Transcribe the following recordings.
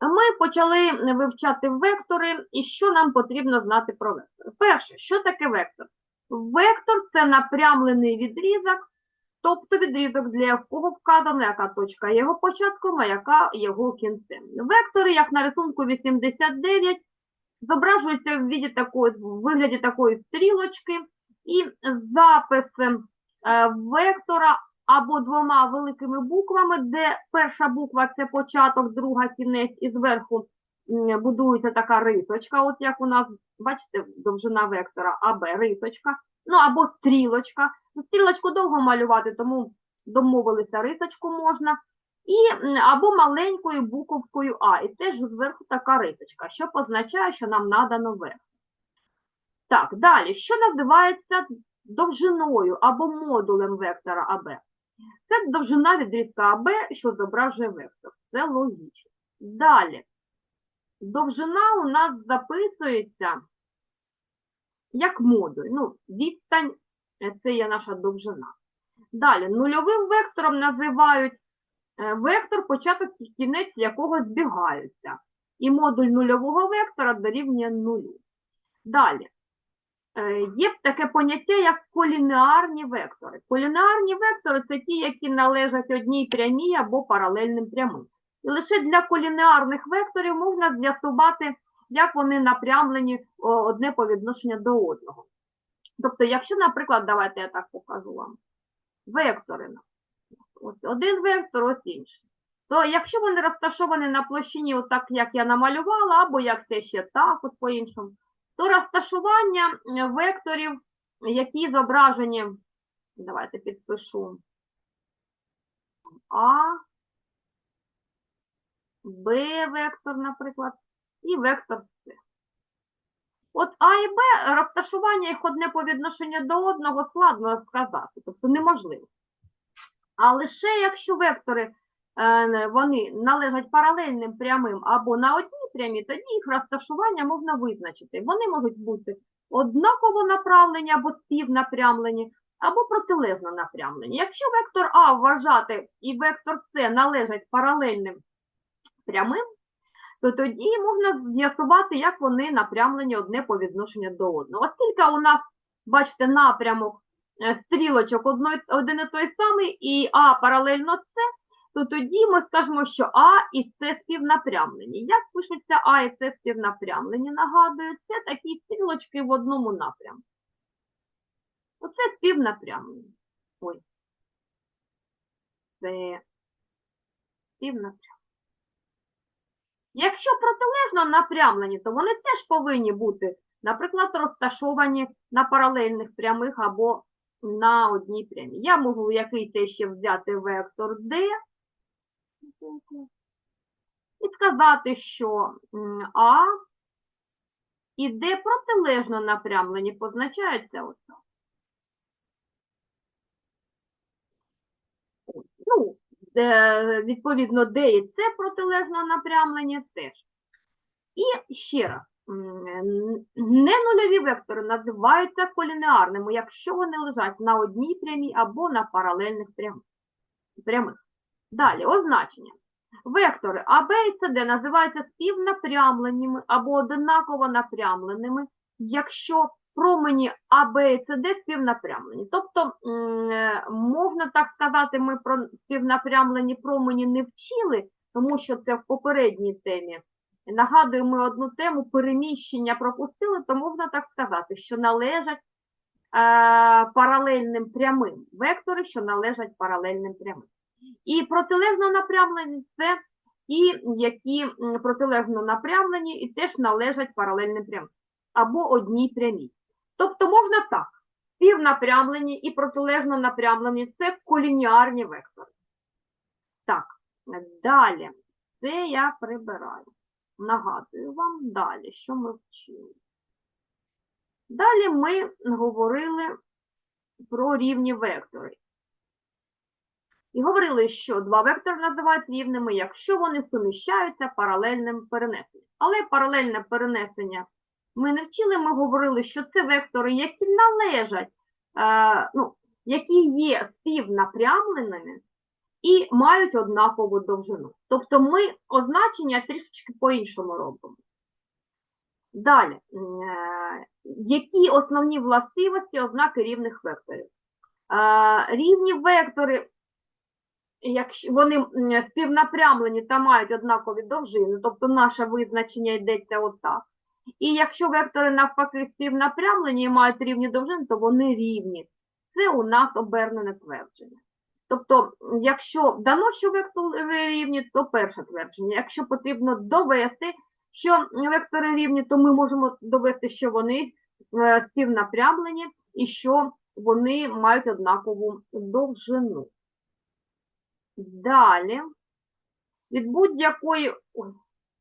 Ми почали вивчати вектори, і що нам потрібно знати про вектор. Перше, що таке вектор? Вектор це напрямлений відрізок, тобто відрізок, для якого вказана, яка точка його початком, а яка його кінцем. Вектори, як на рисунку 89, зображуються в виді такої, в вигляді такої стрілочки, і запис е, вектора або двома великими буквами, де перша буква це початок, друга кінець, і зверху будується така рисочка, от як у нас, бачите, довжина вектора АБ, рисочка, ну або стрілочка. Ну, Стрілочку довго малювати, тому домовилися, рисочку можна. І, або маленькою буковкою А, і теж зверху така рисочка, що позначає, що нам надано вектор. Так, далі, що називається довжиною або модулем вектора АБ? Це довжина відрізка АБ, що зображує вектор. Це логічно. Далі. Довжина у нас записується як модуль. Ну, відстань е, це є наша довжина. Далі, нульовим вектором називають е, вектор, початок і кінець якого збігаються. І модуль нульового вектора дорівнює нулю. Далі. Е, Є таке поняття, як колінеарні вектори. Колінеарні вектори це ті, які належать одній прямій або паралельним прямим. І лише для колінеарних векторів можна з'ясувати, як вони напрямлені одне по відношенню до одного. Тобто, якщо, наприклад, давайте я так покажу вам, вектори. Ось один вектор, ось інший. То якщо вони розташовані на площині, отак, як я намалювала, або як це ще так, от по-іншому, то розташування е, векторів, які зображені, давайте підпишу, А, Б вектор, наприклад, і вектор С. От А і Б розташування їх одне по відношенню до одного складно сказати, тобто неможливо. А лише якщо вектори е, вони належать паралельним прямим або на одній прямі, тоді їх розташування можна визначити. Вони можуть бути однаково направлені або співнапрямлені, або протилежно напрямлені. Якщо вектор А вважати і вектор С належать паралельним прямим, то тоді можна з'ясувати, як вони напрямлені одне по відношенню до одного. Оскільки у нас, бачите, напрямок е, стрілочок один і той самий, і А паралельно С, то тоді ми скажемо, що А і С співнапрямлені. Як пишуться А і С співнапрямлені? Нагадую, це такі стрілочки в одному напрямку. Оце співнапрямлені. Ой. Це співнапрямлені. Якщо протилежно напрямлені, то вони теж повинні бути, наприклад, розташовані на паралельних прямих або на одній прямій. Я можу якийсь ще взяти вектор D і сказати, що А і Д протилежно напрямлені, позначаються ось. Ну, відповідно, Д і С протилежно напрямлені теж. І ще раз, м, н- ненульові вектори називаються колінеарними, якщо вони лежать на одній прямій або на паралельних прямих. Далі, означення. Вектори АБ і СД називаються співнапрямленими або однаково напрямленими, якщо промені АБ і СД співнапрямлені. Тобто, е, можна так сказати, ми про співнапрямлені промені не вчили, тому що це в попередній темі. Нагадую, ми одну тему переміщення пропустили, то можна так сказати, що належать е, паралельним прямим. Вектори, що належать паралельним прямим. І протилежно напрямлені це ті, які протилежно напрямлені і теж належать паралельним прямим. Або одній прямій. Тобто можна так. Співнапрямлені і протилежно напрямлені це колініарні вектори. Так, далі. Це я прибираю. Нагадую вам далі, що ми вчили. Далі ми говорили про рівні вектори. І говорили, що два вектори називають рівними, якщо вони суміщаються паралельним перенесенням. Але паралельне перенесення ми не вчили, ми говорили, що це вектори, які належать, е, ну, які є співнапрямленими, і мають однакову довжину. Тобто ми означення трішечки по-іншому робимо. Далі, е, які основні властивості ознаки рівних векторів? Е, Рівні вектори, якщо вони співнапрямлені та мають однакові довжини, тобто наше визначення йдеться отак. І якщо вектори навпаки співнапрямлені і мають рівні довжини, то вони рівні. Це у нас обернене твердження. Тобто, якщо дано, що вектори рівні, то перше твердження. Якщо потрібно довести, що вектори рівні, то ми можемо довести, що вони е, співнапрямлені і що вони мають однакову довжину. Далі, від будь-якої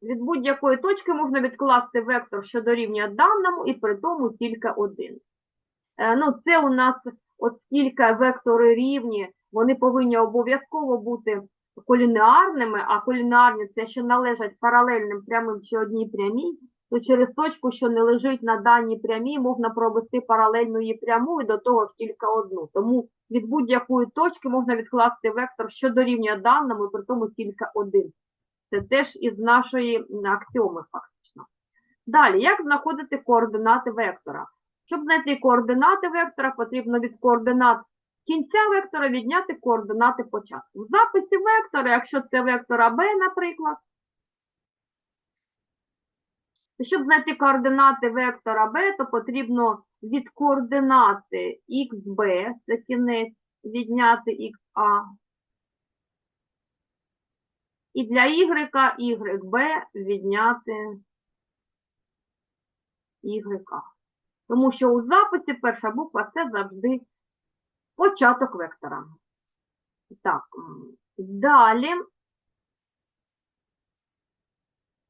від будь-якої точки можна відкласти вектор, що дорівнює даному, і при тому тільки один. Е, Ну, це у нас, оскільки вектори рівні, вони повинні обов'язково бути колінеарними, а колінеарні це що належать паралельним прямим чи одній прямій, то через точку, що не лежить на даній прямій, можна провести паралельну її пряму і до того ж тільки одну. Тому від будь-якої точки можна відкласти вектор, що дорівнює даному, при тому тільки один. Це теж із нашої аксіоми фактично. Далі, як знаходити координати вектора? Щоб знайти координати вектора, потрібно від координат кінця вектора відняти координати початку. В записі вектора, якщо це вектор АБ, наприклад, щоб знайти координати вектора B, то потрібно від координати xb, це кінець, відняти xa. І для y, yb відняти YK. Тому що у записі перша буква це завжди початок вектора. Так, далі.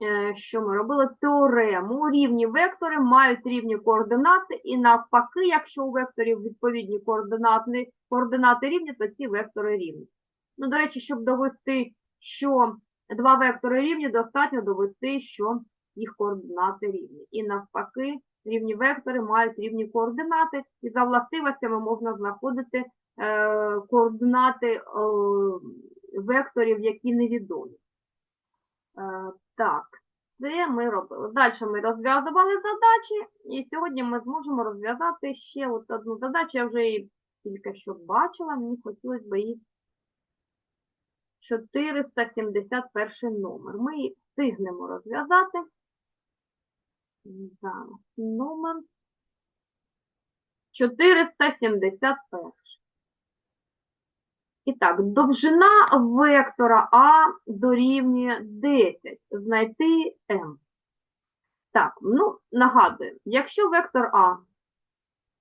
Е, Що ми робили? Теорему. Рівні вектори мають рівні координати, і навпаки, якщо у векторів відповідні координати, координати рівні, то ці вектори рівні. Ну, до речі, щоб довести, що два вектори рівні, достатньо довести, що їх координати рівні. І навпаки, рівні вектори мають рівні координати, і за властивостями можна знаходити е, координати е, векторів, які невідомі. Так, це ми робили. Далі ми розв'язували задачі, і сьогодні ми зможемо розв'язати ще от одну задачу. Я вже її тільки що бачила, мені хотілося б її 471 номер. Ми її встигнемо розв'язати. Зараз номер 471. І так, довжина вектора А дорівнює 10. Знайти М. Так, ну, нагадую, якщо вектор А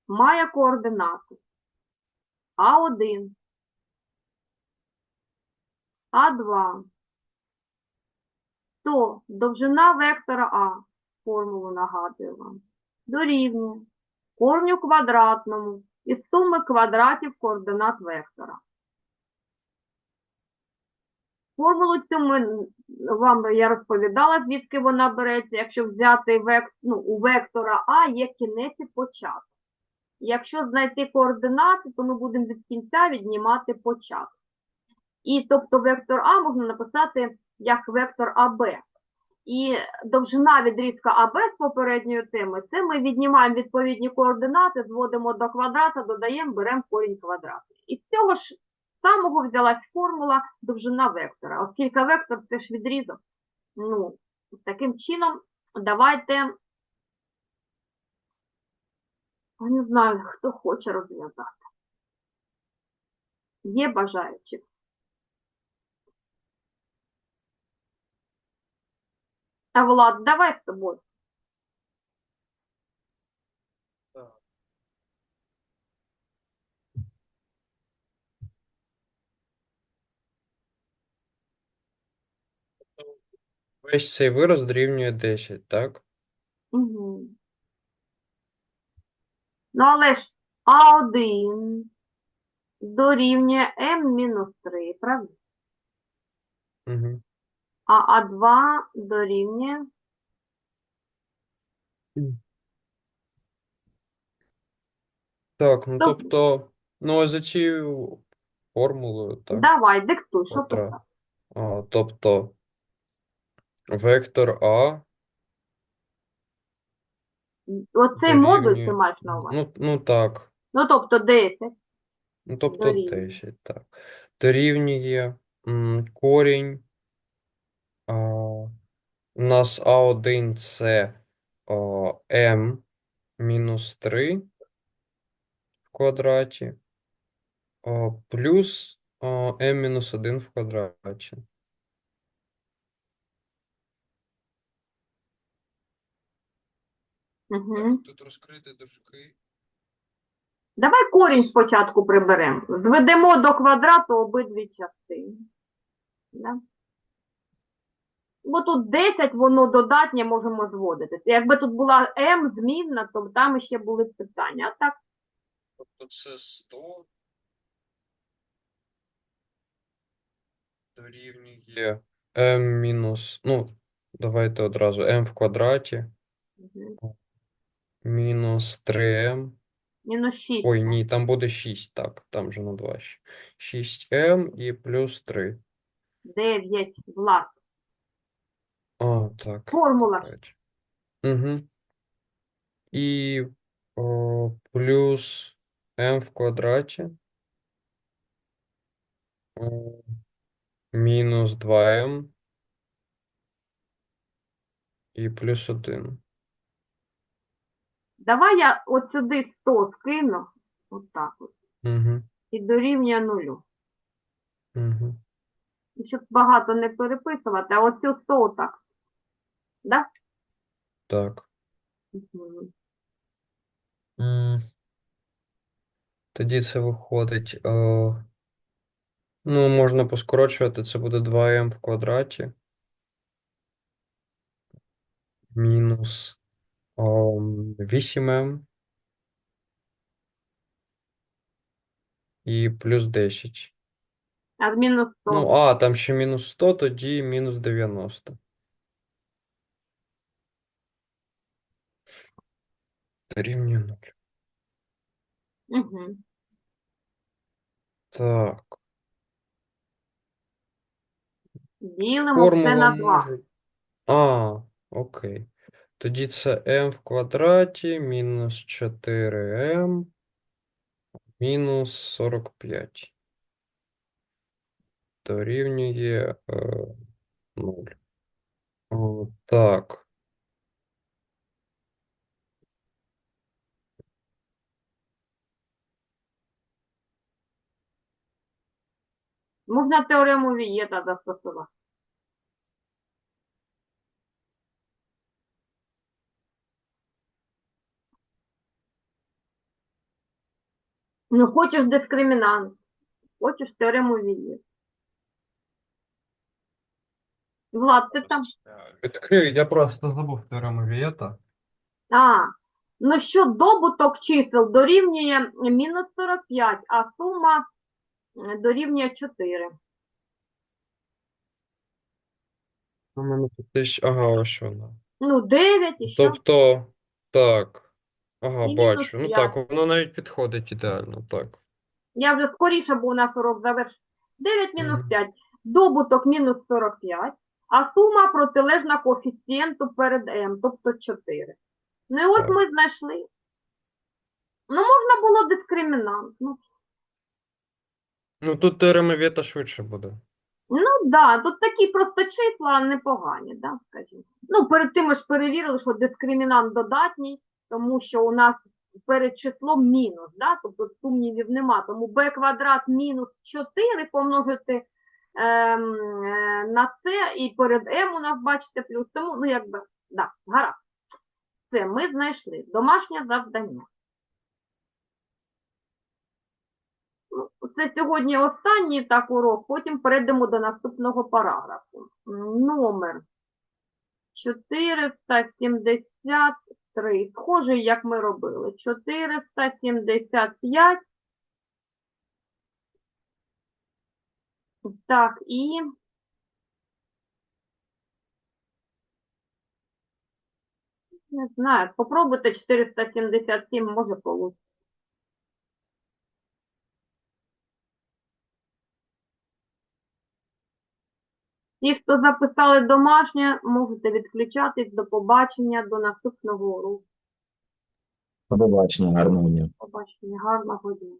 має координати А1, А2, то довжина вектора А, формулу нагадую вам, дорівнює корню квадратному із суми квадратів координат вектора. Формулу цю ми, вам я розповідала, звідки вона береться. Якщо взяти век, ну, у вектора А є кінець і початок. Якщо знайти координати, то ми будемо від кінця віднімати початок. І тобто вектор А можна написати як вектор АБ. І довжина відрізка АБ з попередньої теми, це ми віднімаємо відповідні координати, зводимо до квадрата, додаємо, беремо корінь квадратний. І з цього ж самого взялась формула довжина вектора. Оскільки вектор це ж відрізок. Ну, таким чином, давайте, я не знаю, хто хоче розв'язати. Є бажаючі. А Влад, давай з тобою. Весь цей вираз дорівнює 10, так? Угу. Ну, але ж А1 дорівнює М-3, правда? Угу. А А2 дорівнює Так, ну Тоб- тобто, ну ось за цією формулою, так? Давай, диктуй, що Котра? А, тобто вектор А Оцей модуль ти дорівнює- маєш на увазі. Ну, ну так. Ну, тобто 10. Ну, тобто Дорівнює. 10, так. Дорівнює м, корінь. А, у нас А1 це а, m мінус 3 в квадраті а, плюс а, m мінус 1 в квадраті. Угу. Тут розкрити дужки. Давай корінь спочатку приберемо. Зведемо до квадрату обидві частини. Да? Бо тут 10, воно додатнє можемо зводити. Якби тут була m змінна, то там ще були б питання. А так, Тобто це 100 дорівнює m мінус, ну, давайте одразу m в квадраті мгм. Мінус 3m. мінус 6. Ой, ні, там буде 6, так, там же на 2 ще. 6m і плюс 3. 9, Влад. А, так. Формула. Угу. І о, плюс m в квадраті. о, Мінус 2m. І плюс 1. Давай я от сюди 100 скину. Отак от. Угу. І дорівнює нулю. Угу. І Щоб багато не переписувати, а оцю 100 отак. Да? Так. Мгм. М. Тоді це виходить. Е, ну, можна поскорочувати, це буде 2m в квадраті. Мінус ем, 8m. І плюс 10. А з мінус 100. Ну, а, там ще мінус 100, тоді мінус 90. Рівня 0. Угу. Так. Ділимо все Формула на 2. може. А, окей. Тоді це m в квадраті мінус 4m мінус 45. Дорівнює е, 0. О, так. Можна теорему Вієта застосувати. Ну, хочеш дискримінант, хочеш теорему Вієта. Влад, ти там? Відкрию, я просто забув теорему Вієта. А, ну що добуток чисел дорівнює мінус 45, а сума е, дорівнює 4. У мене тут теж, ага, ось вона. Ну, 9 і що? Тобто, так. Ага, І мінус бачу. Ну так, воно навіть підходить ідеально, так. Я вже скоріше, у нас урок завершив. 9 мінус Мгм. 5. Добуток мінус 45, а сума протилежна коефіцієнту перед m, тобто 4. Ну і Так. ми знайшли. Ну, можна було дискримінант. Ну, Ну тут теорема швидше буде. Ну, да, тут такі просто числа непогані, да, скажімо. Ну, перед тим ми ж перевірили, що дискримінант додатній, тому що у нас перед числом мінус, да? тобто сумнівів нема. Тому b квадрат мінус 4 помножити ем, е, на це, і перед m у нас, бачите, плюс. Тому, ну, якби, да, гаразд. Це ми знайшли домашнє завдання. Ну, це сьогодні останній так урок, потім перейдемо до наступного параграфу. Номер 470. 3. Схоже, як ми робили. 475. Так, і. Не знаю, попробуйте 477, може получиться. Ті, хто записали домашнє, можете відключатись. До побачення, до наступного уроку. До побачення, гарного дня. Побачення, гарного дня.